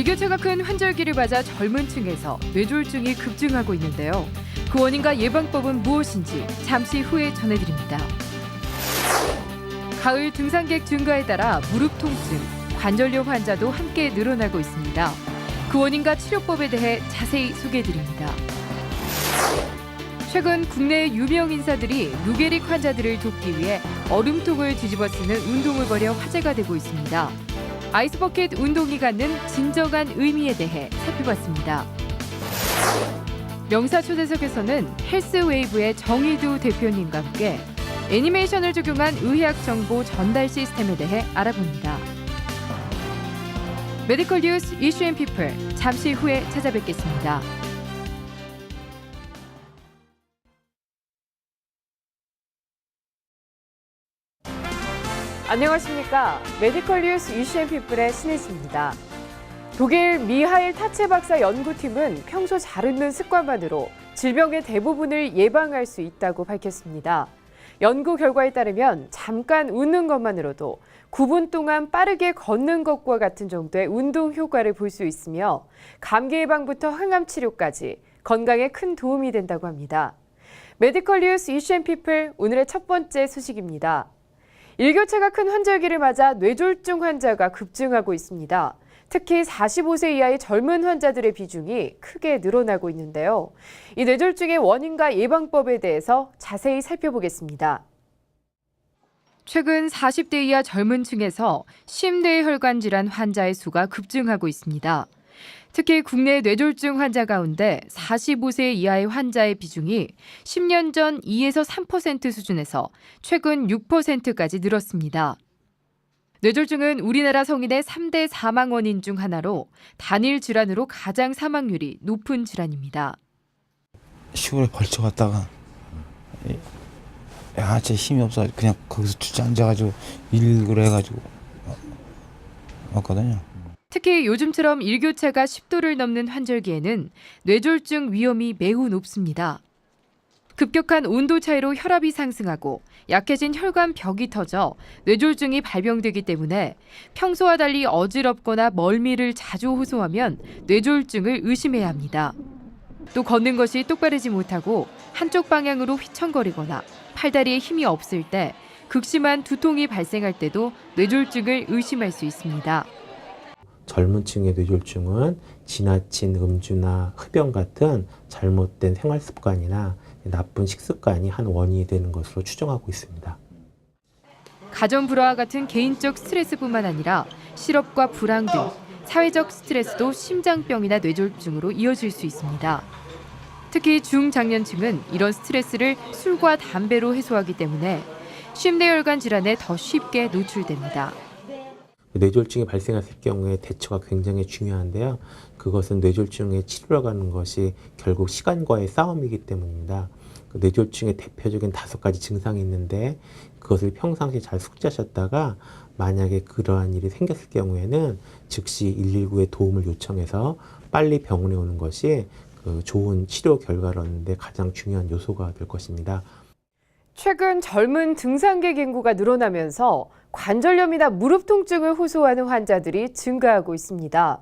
일교차가 큰 환절기를 맞아 젊은 층에서 뇌졸중이 급증하고 있는데요. 그 원인과 예방법은 무엇인지 잠시 후에 전해드립니다. 가을 등산객 증가에 따라 무릎 통증, 관절염 환자도 함께 늘어나고 있습니다. 그 원인과 치료법에 대해 자세히 소개해드립니다. 최근 국내 유명 인사들이 누게릭 환자들을 돕기 위해 얼음통을 뒤집어 쓰는 운동을 벌여 화제가 되고 있습니다. 아이스버킷 운동이 갖는 진정한 의미에 대해 살펴봤습니다. 명사 초대석에서는 헬스웨이브의 정희두 대표님과 함께 애니메이션을 적용한 의학 정보 전달 시스템에 대해 알아봅니다. 메디컬 뉴스 이슈 앤 피플 잠시 후에 찾아뵙겠습니다. 안녕하십니까. 메디컬 뉴스 이슈 앤 피플의 신혜지입니다. 독일 미하일 타체 박사 연구팀은 평소 잘 웃는 습관만으로 질병의 대부분을 예방할 수 있다고 밝혔습니다. 연구 결과에 따르면 잠깐 웃는 것만으로도 9분 동안 빠르게 걷는 것과 같은 정도의 운동 효과를 볼 수 있으며 감기 예방부터 항암 치료까지 건강에 큰 도움이 된다고 합니다. 메디컬 뉴스 이슈 앤 피플 오늘의 첫 번째 소식입니다. 일교차가 큰 환절기를 맞아 뇌졸중 환자가 급증하고 있습니다. 특히 45세 이하의 젊은 환자들의 비중이 크게 늘어나고 있는데요. 이 뇌졸중의 원인과 예방법에 대해서 자세히 살펴보겠습니다. 최근 40대 이하 젊은 층에서 심뇌혈관 질환 환자의 수가 급증하고 있습니다. 특히 국내 뇌졸중 환자 가운데 45세 이하의 환자의 비중이 10년 전 2에서 3% 수준에서 최근 6%까지 늘었습니다. 뇌졸중은 우리나라 성인의 3대 사망 원인 중 하나로 단일 질환으로 가장 사망률이 높은 질환입니다. 시골에 걸쳐 갔다가 야제 힘이 없어 그냥 거기서 주저앉아가지고 일그러 해가지고 왔거든요. 특히 요즘 처럼 일교차가 10도를 넘는 환절기에는 뇌졸중 위험이 매우 높습니다. 급격한 온도 차이로 혈압이 상승하고 약해진 혈관 벽이 터져 뇌졸중이 발병되기 때문에 평소와 달리 어지럽거나 멀미를 자주 호소하면 뇌졸중을 의심해야 합니다. 또 걷는 것이 똑바르지 못하고 한쪽 방향으로 휘청거리거나 팔다리에 힘이 없을 때 극심한 두통이 발생할 때도 뇌졸중을 의심할 수 있습니다. 젊은 층의 뇌졸중은 지나친 음주나 흡연 같은 잘못된 생활 습관이나 나쁜 식습관이 한 원인이 되는 것으로 추정하고 있습니다. 가정 불화와 같은 개인적 스트레스뿐만 아니라 실업과 불황 등 사회적 스트레스도 심장병이나 뇌졸중으로 이어질 수 있습니다. 특히 중장년층은 이런 스트레스를 술과 담배로 해소하기 때문에 심뇌혈관 질환에 더 쉽게 노출됩니다. 뇌졸중이 발생했을 경우에 대처가 굉장히 중요한데요. 그것은 뇌졸중의 치료를 가는 것이 결국 시간과의 싸움이기 때문입니다. 그 뇌졸중의 대표적인 다섯 가지 증상이 있는데 그것을 평상시에 잘 숙지하셨다가 만약에 그러한 일이 생겼을 경우에는 즉시 119에 도움을 요청해서 빨리 병원에 오는 것이 그 좋은 치료 결과를 얻는데 가장 중요한 요소가 될 것입니다. 최근 젊은 등산객 인구가 늘어나면서 관절염이나 무릎 통증을 호소하는 환자들이 증가하고 있습니다.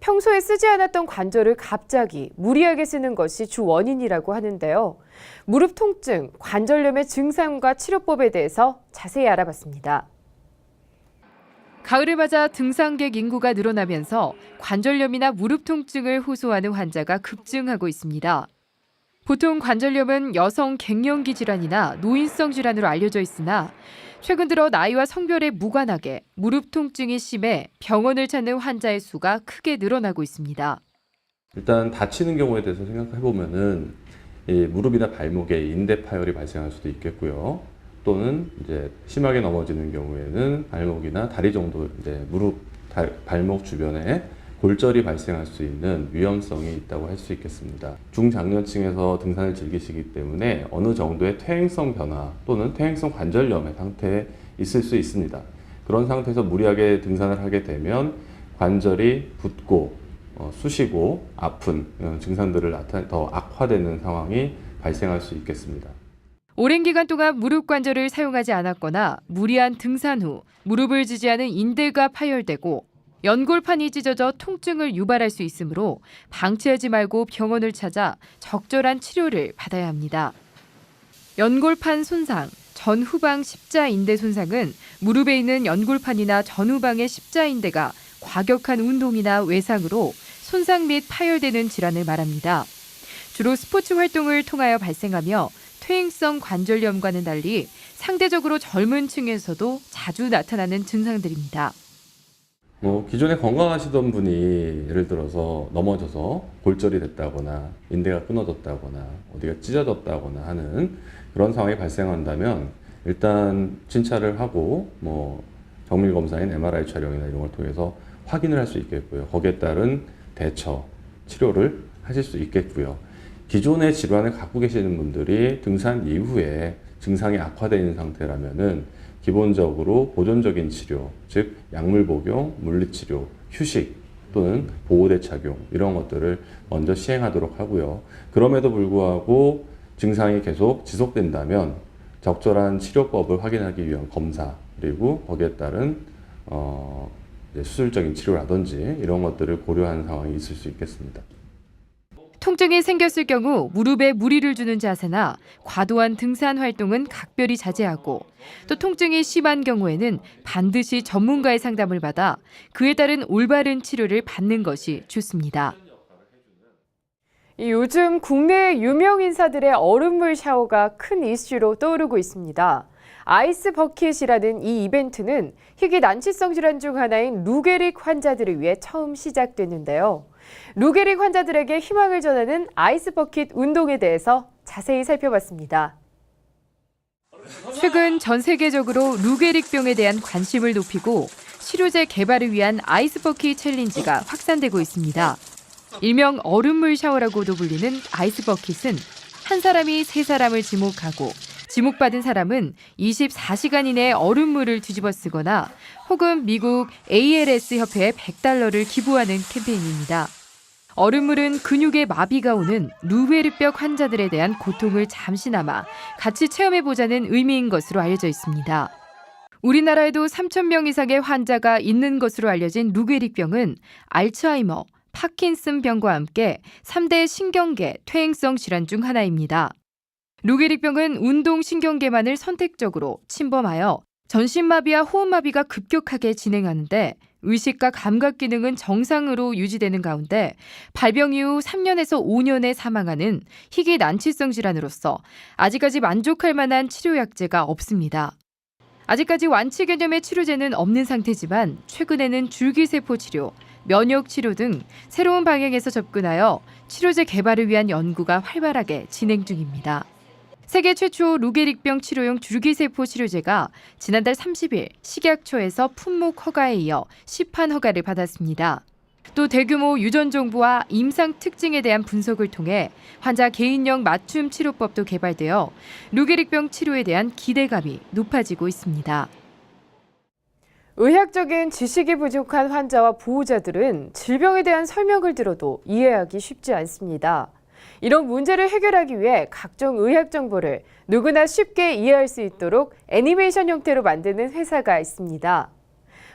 평소에 쓰지 않았던 관절을 갑자기 무리하게 쓰는 것이 주 원인이라고 하는데요. 무릎 통증, 관절염의 증상과 치료법에 대해서 자세히 알아봤습니다. 가을을 맞아 등산객 인구가 늘어나면서 관절염이나 무릎 통증을 호소하는 환자가 급증하고 있습니다. 보통 관절염은 여성 갱년기 질환이나 노인성 질환으로 알려져 있으나 최근 들어 나이와 성별에 무관하게 무릎 통증이 심해 병원을 찾는 환자의 수가 크게 늘어나고 있습니다. 일단 다치는 경우에 대해서 생각해 보면은 이 무릎이나 발목에 인대 파열이 발생할 수도 있겠고요. 또는 이제 심하게 넘어지는 경우에는 발목이나 다리 정도 이제 무릎 달- 발목 주변에 골절이 발생할 수 있는 위험성이 있다고 할 수 있겠습니다. 중장년층에서 등산을 즐기시기 때문에 어느 정도의 퇴행성 변화 또는 퇴행성 관절염의 상태에 있을 수 있습니다. 그런 상태에서 무리하게 등산을 하게 되면 관절이 붓고 어, 쑤시고 아픈 이런 증상들을 나타 더 악화되는 상황이 발생할 수 있겠습니다. 오랜 기간 동안 무릎 관절을 사용하지 않았거나 무리한 등산 후 무릎을 지지하는 인대가 파열되고 연골판이 찢어져 통증을 유발할 수 있으므로 방치하지 말고 병원을 찾아 적절한 치료를 받아야 합니다. 연골판 손상, 전후방 십자인대 손상은 무릎에 있는 연골판이나 전후방의 십자인대가 과격한 운동이나 외상으로 손상 및 파열되는 질환을 말합니다. 주로 스포츠 활동을 통하여 발생하며 퇴행성 관절염과는 달리 상대적으로 젊은 층에서도 자주 나타나는 증상들입니다. 뭐 기존에 건강하시던 분이 예를 들어서 넘어져서 골절이 됐다거나 인대가 끊어졌다거나 어디가 찢어졌다거나 하는 그런 상황이 발생한다면 일단 진찰을 하고 뭐 정밀 검사인 MRI 촬영이나 이런 걸 통해서 확인을 할 수 있겠고요. 거기에 따른 대처, 치료를 하실 수 있겠고요. 기존의 질환을 갖고 계시는 분들이 등산 이후에 증상이 악화되어 있는 상태라면은 기본적으로 보존적인 치료, 즉 약물 복용, 물리치료, 휴식 또는 보호대 착용 이런 것들을 먼저 시행하도록 하고요. 그럼에도 불구하고 증상이 계속 지속된다면 적절한 치료법을 확인하기 위한 검사 그리고 거기에 따른 어, 수술적인 치료라든지 이런 것들을 고려하는 상황이 있을 수 있겠습니다. 통증이 생겼을 경우 무릎에 무리를 주는 자세나 과도한 등산 활동은 각별히 자제하고 또 통증이 심한 경우에는 반드시 전문가의 상담을 받아 그에 따른 올바른 치료를 받는 것이 좋습니다. 이 요즘 국내 유명 인사들의 얼음물 샤워가 큰 이슈로 떠오르고 있습니다. 아이스 버킷이라는 이 이벤트는 희귀 난치성 질환 중 하나인 루게릭 환자들을 위해 처음 시작됐는데요. 루게릭 환자들에게 희망을 전하는 아이스 버킷 운동에 대해서 자세히 살펴봤습니다. 최근 전 세계적으로 루게릭병에 대한 관심을 높이고 치료제 개발을 위한 아이스 버킷 챌린지가 확산되고 있습니다. 일명 얼음물 샤워라고도 불리는 아이스 버킷은 한 사람이 세 사람을 지목하고 지목받은 사람은 24시간 이내에 얼음물을 뒤집어 쓰거나 혹은 미국 ALS 협회에 100달러를 기부하는 캠페인입니다. 얼음물은 근육에 마비가 오는 루베르병 환자들에 대한 고통을 잠시나마 같이 체험해보자는 의미인 것으로 알려져 있습니다. 우리나라에도 3천 명 이상의 환자가 있는 것으로 알려진 루게릭병은 알츠하이머, 파킨슨 병과 함께 3대 신경계 퇴행성 질환 중 하나입니다. 루게릭병은 운동신경계만을 선택적으로 침범하여 전신마비와 호흡마비가 급격하게 진행하는데 의식과 감각 기능은 정상으로 유지되는 가운데 발병 이후 3년에서 5년에 사망하는 희귀 난치성 질환으로서 아직까지 만족할 만한 치료 약제가 없습니다. 아직까지 완치 개념의 치료제는 없는 상태지만 최근에는 줄기세포 치료, 면역 치료 등 새로운 방향에서 접근하여 치료제 개발을 위한 연구가 활발하게 진행 중입니다. 세계 최초 루게릭병 치료용 줄기세포 치료제가 지난달 30일 식약처에서 품목 허가에 이어 시판 허가를 받았습니다. 또 대규모 유전 정보와 임상 특징에 대한 분석을 통해 환자 개인형 맞춤 치료법도 개발되어 루게릭병 치료에 대한 기대감이 높아지고 있습니다. 의학적인 지식이 부족한 환자와 보호자들은 질병에 대한 설명을 들어도 이해하기 쉽지 않습니다. 이런 문제를 해결하기 위해 각종 의학 정보를 누구나 쉽게 이해할 수 있도록 애니메이션 형태로 만드는 회사가 있습니다.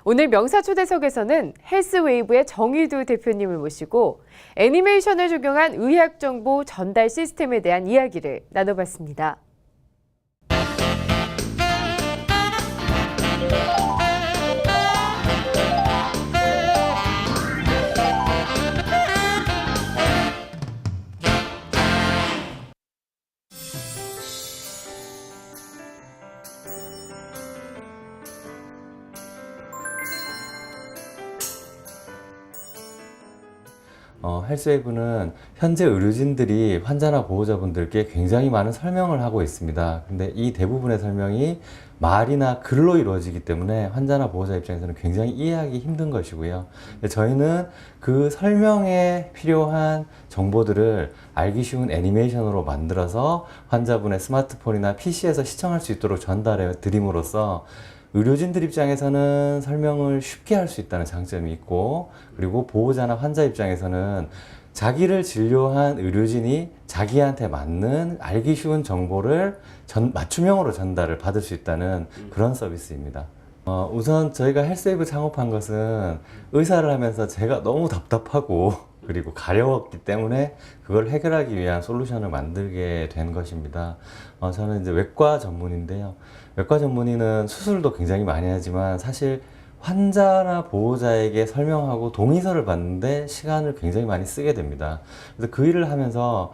오늘 명사 초대석에서는 헬스웨이브의 정의두 대표님을 모시고 애니메이션을 적용한 의학 정보 전달 시스템에 대한 이야기를 나눠봤습니다. 어, 헬스웨이브는 현재 의료진들이 환자나 보호자분들께 굉장히 많은 설명을 하고 있습니다. 근데 이 대부분의 설명이 말이나 글로 이루어지기 때문에 환자나 보호자 입장에서는 굉장히 이해하기 힘든 것이고요. 저희는 그 설명에 필요한 정보들을 알기 쉬운 애니메이션으로 만들어서 환자분의 스마트폰이나 PC에서 시청할 수 있도록 전달해 드림으로써 의료진들 입장에서는 설명을 쉽게 할 수 있다는 장점이 있고 그리고 보호자나 환자 입장에서는 자기를 진료한 의료진이 자기한테 맞는 알기 쉬운 정보를 전, 맞춤형으로 전달을 받을 수 있다는 그런 서비스입니다. 어, 우선 저희가 헬스웨이브 창업한 것은 의사를 하면서 제가 너무 답답하고 그리고 가려웠기 때문에 그걸 해결하기 위한 솔루션을 만들게 된 것입니다. 어, 저는 이제 외과 전문인데요. 외과 전문의는 수술도 굉장히 많이 하지만 사실 환자나 보호자에게 설명하고 동의서를 받는데 시간을 굉장히 많이 쓰게 됩니다. 그래서 그 일을 하면서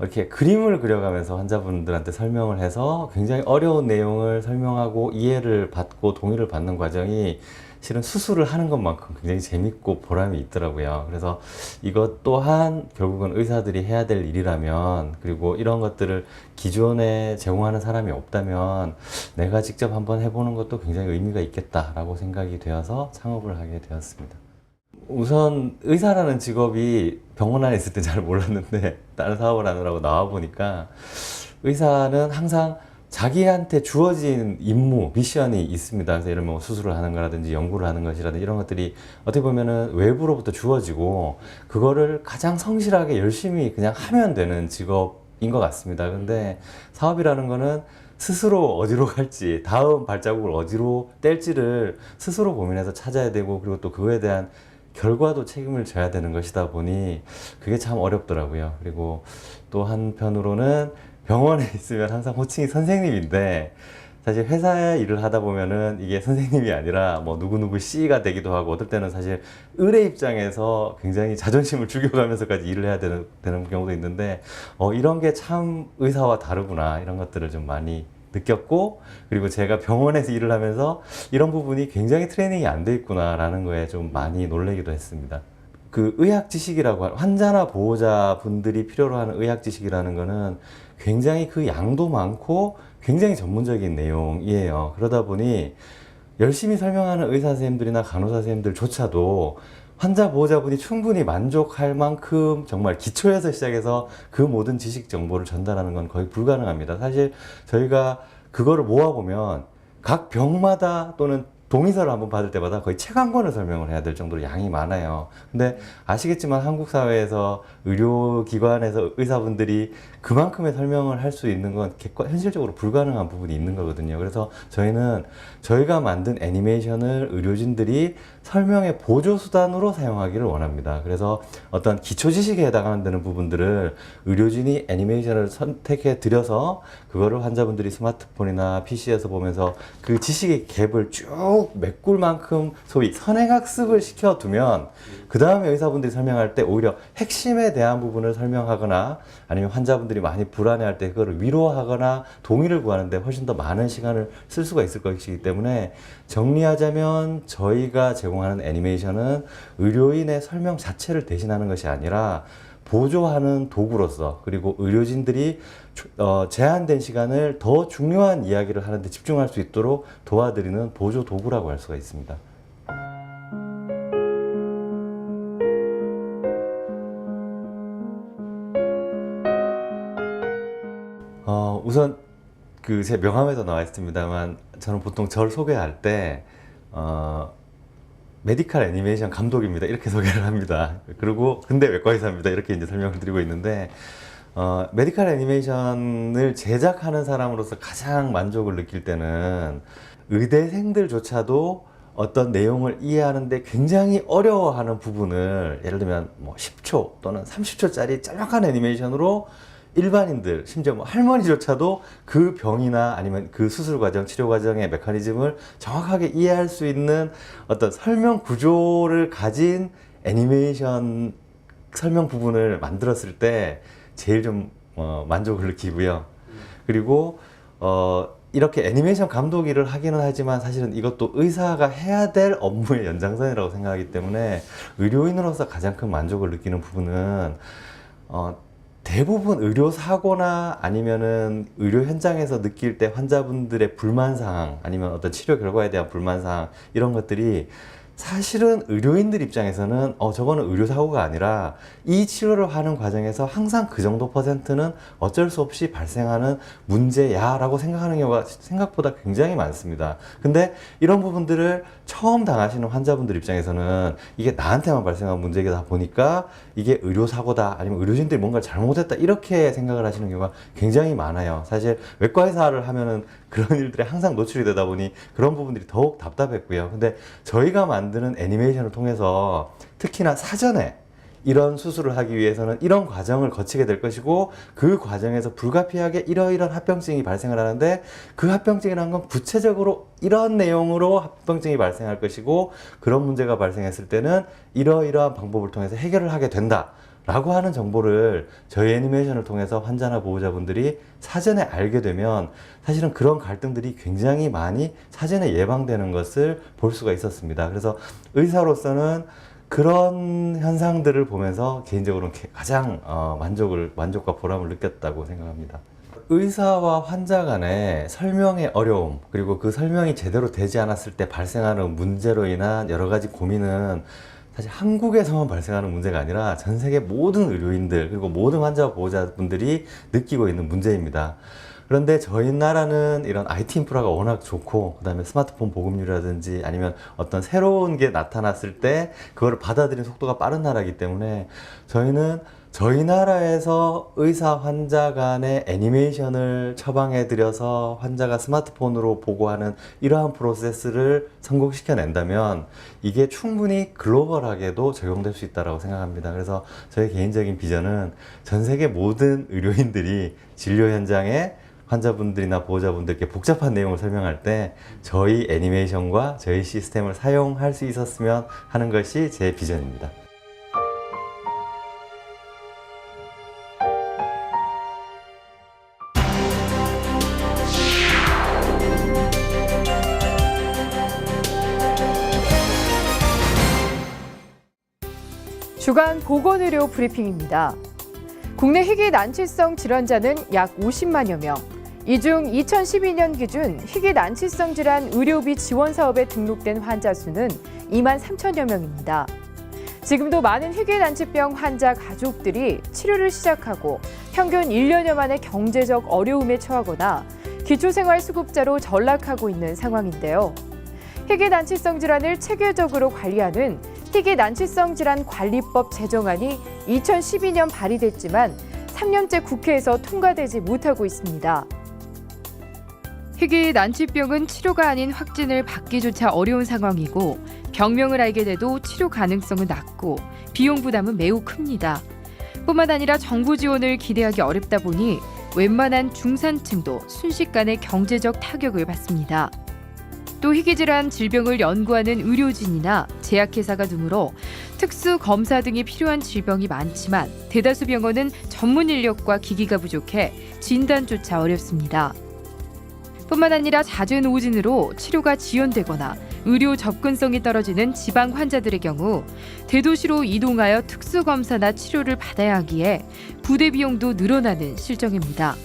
이렇게 그림을 그려가면서 환자분들한테 설명을 해서 굉장히 어려운 내용을 설명하고 이해를 받고 동의를 받는 과정이 실은 수술을 하는 것만큼 굉장히 재밌고 보람이 있더라고요. 그래서 이것 또한 결국은 의사들이 해야 될 일이라면 그리고 이런 것들을 기존에 제공하는 사람이 없다면 내가 직접 한번 해보는 것도 굉장히 의미가 있겠다라고 생각이 되어서 창업을 하게 되었습니다. 우선 의사라는 직업이 병원 안에 있을 때 잘 몰랐는데 다른 사업을 하느라고 나와 보니까 의사는 항상 자기한테 주어진 임무, 미션이 있습니다. 그래서 예를 들면 수술을 하는 거라든지 연구를 하는 것이라든지 이런 것들이 어떻게 보면은 외부로부터 주어지고 그거를 가장 성실하게 열심히 그냥 하면 되는 직업인 것 같습니다. 근데 사업이라는 거는 스스로 어디로 갈지, 다음 발자국을 어디로 뗄지를 스스로 고민해서 찾아야 되고 그리고 또 그거에 대한 결과도 책임을 져야 되는 것이다 보니 그게 참 어렵더라고요. 그리고 또 한편으로는 병원에 있으면 항상 호칭이 선생님인데 사실 회사에 일을 하다 보면은 이게 선생님이 아니라 뭐 누구누구 C가 되기도 하고 어떨 때는 사실 의뢰 입장에서 굉장히 자존심을 죽여가면서까지 일을 해야 되는, 되는 경우도 있는데 어, 이런 게 참 의사와 다르구나 이런 것들을 좀 많이 느꼈고 그리고 제가 병원에서 일을 하면서 이런 부분이 굉장히 트레이닝이 안 돼 있구나라는 거에 좀 많이 놀래기도 했습니다. 그 의학 지식이라고 하- 환자나 보호자 분들이 필요로 하는 의학 지식이라는 거는 굉장히 그 양도 많고 굉장히 전문적인 내용이에요. 그러다 보니 열심히 설명하는 의사 선생님들이나 간호사 선생님들조차도 환자 보호자분이 충분히 만족할 만큼 정말 기초에서 시작해서 그 모든 지식 정보를 전달하는 건 거의 불가능합니다. 사실 저희가 그거를 모아보면 각 병마다 또는 동의서를 한번 받을 때마다 거의 책 한 권을 설명을 해야 될 정도로 양이 많아요. 근데 아시겠지만 한국 사회에서 의료기관에서 의사분들이 그만큼의 설명을 할 수 있는 건 객관, 현실적으로 불가능한 부분이 있는 거거든요. 그래서 저희는 저희가 만든 애니메이션을 의료진들이 설명의 보조 수단으로 사용하기를 원합니다. 그래서 어떤 기초 지식에 해당하는 부분들을 의료진이 애니메이션을 선택해 드려서 그거를 환자분들이 스마트폰이나 PC에서 보면서 그 지식의 갭을 쭉 메꿀 만큼 소위 선행학습을 시켜두면 그 다음에 의사분들이 설명할 때 오히려 핵심에 대한 부분을 설명하거나 아니면 환자분들이 많이 불안해할 때 그거를 위로하거나 동의를 구하는데 훨씬 더 많은 시간을 쓸 수가 있을 것이기 때문에 정리하자면 저희가 제공하는 애니메이션은 의료인의 설명 자체를 대신하는 것이 아니라 보조하는 도구로서 그리고 의료진들이 주- 어, 제한된 시간을 더 중요한 이야기를 하는데 집중할 수 있도록 도와드리는 보조 도구라고 할 수가 있습니다. 우선 그 제 명함에도 나와 있습니다만 저는 보통 저를 소개할 때 어, 메디칼 애니메이션 감독입니다. 이렇게 소개를 합니다. 그리고 근데 외과 의사입니다. 이렇게 이제 설명을 드리고 있는데 어, 메디칼 애니메이션을 제작하는 사람으로서 가장 만족을 느낄 때는 의대생들조차도 어떤 내용을 이해하는데 굉장히 어려워하는 부분을 예를 들면 뭐 10초 또는 30초짜리 짤막한 애니메이션으로 일반인들 심지어 뭐 할머니조차도 그 병이나 아니면 그 수술 과정, 치료 과정의 메커니즘을 정확하게 이해할 수 있는 어떤 설명 구조를 가진 애니메이션 설명 부분을 만들었을 때 제일 좀 어, 만족을 느끼고요. 그리고 어, 이렇게 애니메이션 감독 일을 하기는 하지만 사실은 이것도 의사가 해야 될 업무의 연장선이라고 생각하기 때문에 의료인으로서 가장 큰 만족을 느끼는 부분은 어, 대부분 의료 사고나 아니면은 의료 현장에서 느낄 때 환자분들의 불만 사항 아니면 어떤 치료 결과에 대한 불만 사항 이런 것들이 사실은 의료인들 입장에서는 어 저거는 의료 사고가 아니라 이 치료를 하는 과정에서 항상 그 정도 퍼센트는 어쩔 수 없이 발생하는 문제야라고 생각하는 경우가 생각보다 굉장히 많습니다. 근데 이런 부분들을 처음 당하시는 환자분들 입장에서는 이게 나한테만 발생한 문제이다 보니까 이게 의료 사고다 아니면 의료진들이 뭔가 잘못했다 이렇게 생각을 하시는 경우가 굉장히 많아요. 사실 외과 의사를 하면은 그런 일들에 항상 노출이 되다 보니 그런 부분들이 더욱 답답했고요. 근데 저희가 만드는 애니메이션을 통해서 특히나 사전에 이런 수술을 하기 위해서는 이런 과정을 거치게 될 것이고 그 과정에서 불가피하게 이러이러한 합병증이 발생을 하는데 그 합병증이라는 건 구체적으로 이런 내용으로 합병증이 발생할 것이고 그런 문제가 발생했을 때는 이러이러한 방법을 통해서 해결을 하게 된다. 라고 하는 정보를 저희 애니메이션을 통해서 환자나 보호자분들이 사전에 알게 되면 사실은 그런 갈등들이 굉장히 많이 사전에 예방되는 것을 볼 수가 있었습니다. 그래서 의사로서는 그런 현상들을 보면서 개인적으로는 게- 가장 어, 만족을 만족과 보람을 느꼈다고 생각합니다. 의사와 환자 간의 설명의 어려움 그리고 그 설명이 제대로 되지 않았을 때 발생하는 문제로 인한 여러 가지 고민은 사실 한국에서만 발생하는 문제가 아니라 전 세계 모든 의료인들 그리고 모든 환자 보호자분들이 느끼고 있는 문제입니다. 그런데 저희 나라는 이런 IT 인프라가 워낙 좋고 그다음에 스마트폰 보급률이라든지 아니면 어떤 새로운 게 나타났을 때 그거를 받아들이는 속도가 빠른 나라이기 때문에 저희는 저희 나라에서 의사 환자 간의 애니메이션을 처방해 드려서 환자가 스마트폰으로 보고하는 이러한 프로세스를 성공시켜 낸다면 이게 충분히 글로벌하게도 적용될 수 있다고 생각합니다. 그래서 저의 개인적인 비전은 전 세계 모든 의료인들이 진료 현장에 환자분들이나 보호자분들께 복잡한 내용을 설명할 때 저희 애니메이션과 저희 시스템을 사용할 수 있었으면 하는 것이 제 비전입니다. 주간 보건의료 브리핑입니다. 국내 희귀 난치성 질환자는 약 50만여 명. 이 중 2012년 기준 희귀 난치성 질환 의료비 지원 사업에 등록된 환자 수는 2만 3천여 명입니다. 지금도 많은 희귀 난치병 환자 가족들이 치료를 시작하고 평균 1년여 만에 경제적 어려움에 처하거나 기초생활수급자로 전락하고 있는 상황인데요. 희귀 난치성 질환을 체계적으로 관리하는 희귀 난치성 질환 관리법 제정안이 2012년 발의됐지만 3년째 국회에서 통과되지 못하고 있습니다. 희귀 난치병은 치료가 아닌 확진을 받기조차 어려운 상황이고 병명을 알게 돼도 치료 가능성은 낮고 비용 부담은 매우 큽니다. 뿐만 아니라 정부 지원을 기대하기 어렵다 보니 웬만한 중산층도 순식간에 경제적 타격을 받습니다. 또 희귀질환 질병을 연구하는 의료진이나 제약회사가 드물어 특수 검사 등이 필요한 질병이 많지만 대다수 병원은 전문 인력과 기기가 부족해 진단조차 어렵습니다. 뿐만 아니라 잦은 오진으로 치료가 지연되거나 의료 접근성이 떨어지는 지방 환자들의 경우 대도시로 이동하여 특수 검사나 치료를 받아야 하기에 부대 비용도 늘어나는 실정입니다.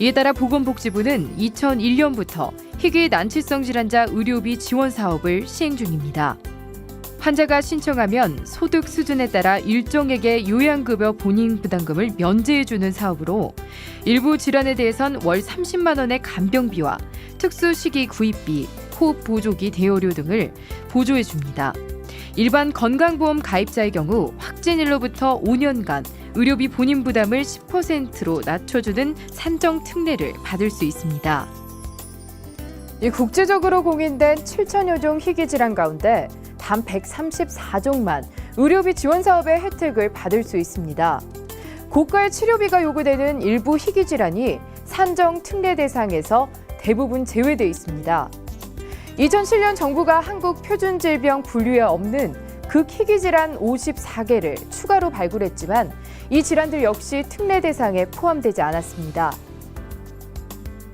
이에 따라 보건복지부는 2001년부터 희귀 난치성 질환자 의료비 지원 사업을 시행 중입니다. 환자가 신청하면 소득 수준에 따라 일정액의 요양급여 본인 부담금을 면제해주는 사업으로 일부 질환에 대해선 월 30만 원의 간병비와 특수 시기 구입비, 호흡 보조기 대여료 등을 보조해 줍니다. 일반 건강보험 가입자의 경우 확진일로부터 5년간 의료비 본인 부담을 10%로 낮춰주는 산정 특례를 받을 수 있습니다. 이 국제적으로 공인된 7천여 종 희귀 질환 가운데 단 134종만 의료비 지원 사업의 혜택을 받을 수 있습니다. 고가의 치료비가 요구되는 일부 희귀 질환이 산정 특례 대상에서 대부분 제외돼 있습니다. 2007년 정부가 한국 표준 질병 분류에 없는 극희귀 질환 54개를 추가로 발굴했지만 이 질환들 역시 특례 대상에 포함되지 않았습니다.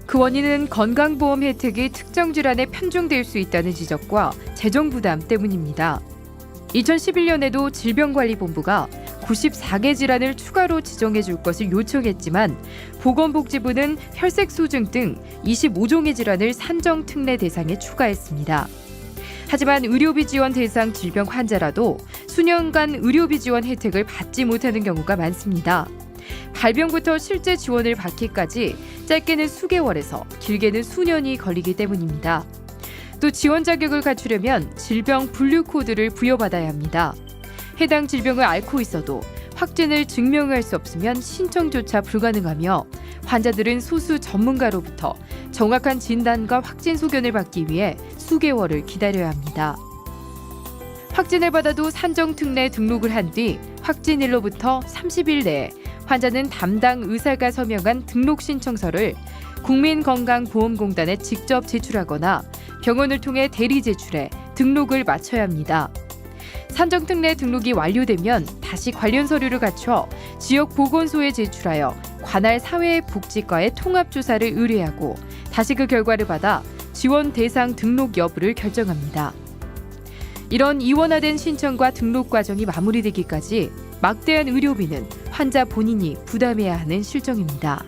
그 원인은 건강보험 혜택이 특정 질환에 편중될 수 있다는 지적과 재정 부담 때문입니다. 2011년에도 질병관리본부가 94개 질환을 추가로 지정해 줄 것을 요청했지만 보건복지부는 혈색소증 등 25종의 질환을 산정 특례 대상에 추가했습니다. 하지만 의료비 지원 대상 질병 환자라도 수년간 의료비 지원 혜택을 받지 못하는 경우가 많습니다. 발병부터 실제 지원을 받기까지 짧게는 수개월에서 길게는 수년이 걸리기 때문입니다. 또 지원 자격을 갖추려면 질병 분류 코드를 부여받아야 합니다. 해당 질병을 앓고 있어도 확진을 증명할 수 없으면 신청조차 불가능하며 환자들은 소수 전문가로부터 정확한 진단과 확진 소견을 받기 위해 수개월을 기다려야 합니다. 확진을 받아도 산정특례 등록을 한 뒤 확진일로부터 30일 내에 환자는 담당 의사가 서명한 등록 신청서를 국민건강보험공단에 직접 제출하거나 병원을 통해 대리 제출해 등록을 마쳐야 합니다. 산정특례 등록이 완료되면 다시 관련 서류를 갖춰 지역 보건소에 제출하여 관할 사회복지과에 통합 조사를 의뢰하고 다시 그 결과를 받아 지원 대상 등록 여부를 결정합니다. 이런 이원화된 신청과 등록 과정이 마무리되기까지 막대한 의료비는 환자 본인이 부담해야 하는 실정입니다.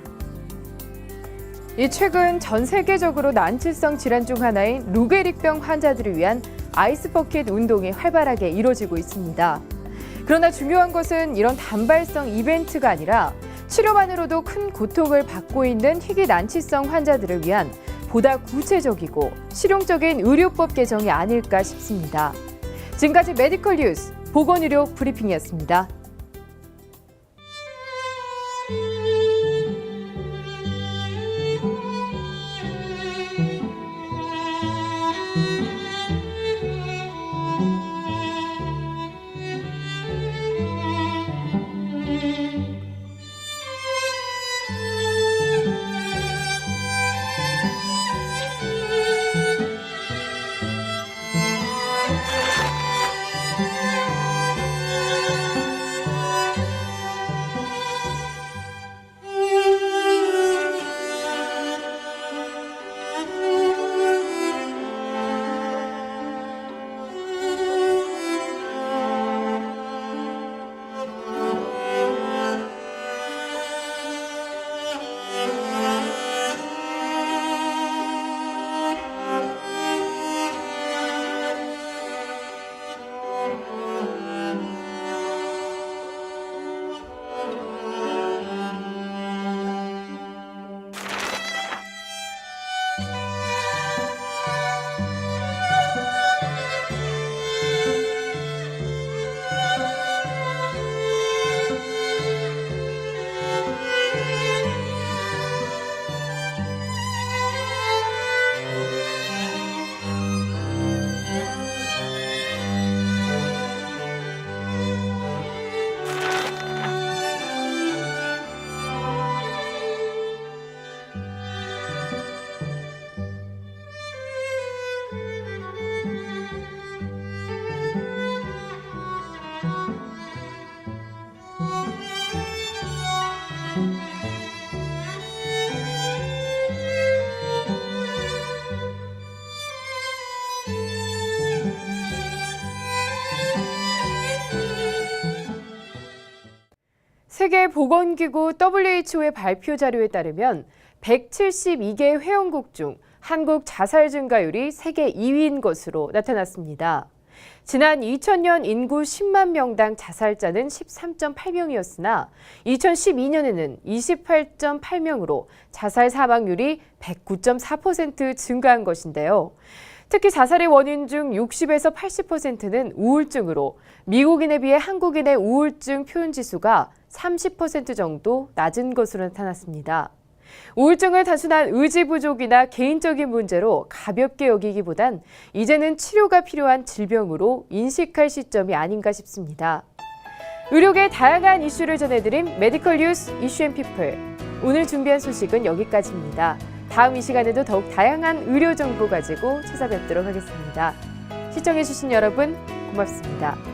이 최근 전 세계적으로 난치성 질환 중 하나인 루게릭병 환자들을 위한 아이스 버킷 운동이 활발하게 이루어지고 있습니다. 그러나 중요한 것은 이런 단발성 이벤트가 아니라 치료만으로도 큰 고통을 받고 있는 희귀 난치성 환자들을 위한 보다 구체적이고 실용적인 의료법 개정이 아닐까 싶습니다. 지금까지 메디컬 뉴스 보건의료 브리핑이었습니다. 세계 보건기구 WHO의 발표 자료에 따르면 172개 회원국 중 한국 자살 증가율이 세계 2위인 것으로 나타났습니다. 지난 2000년 인구 10만 명당 자살자는 13.8명이었으나 2012년에는 28.8명으로 자살 사망률이 109.4% 증가한 것인데요. 특히 자살의 원인 중 60에서 80%는 우울증으로 미국인에 비해 한국인의 우울증 표현 지수가 30% 정도 낮은 것으로 나타났습니다. 우울증을 단순한 의지 부족이나 개인적인 문제로 가볍게 여기기보단 이제는 치료가 필요한 질병으로 인식할 시점이 아닌가 싶습니다. 의료계 다양한 이슈를 전해드린 메디컬 뉴스 이슈 앤 피플. 오늘 준비한 소식은 여기까지입니다. 다음 이 시간에도 더욱 다양한 의료 정보 가지고 찾아뵙도록 하겠습니다. 시청해주신 여러분 고맙습니다.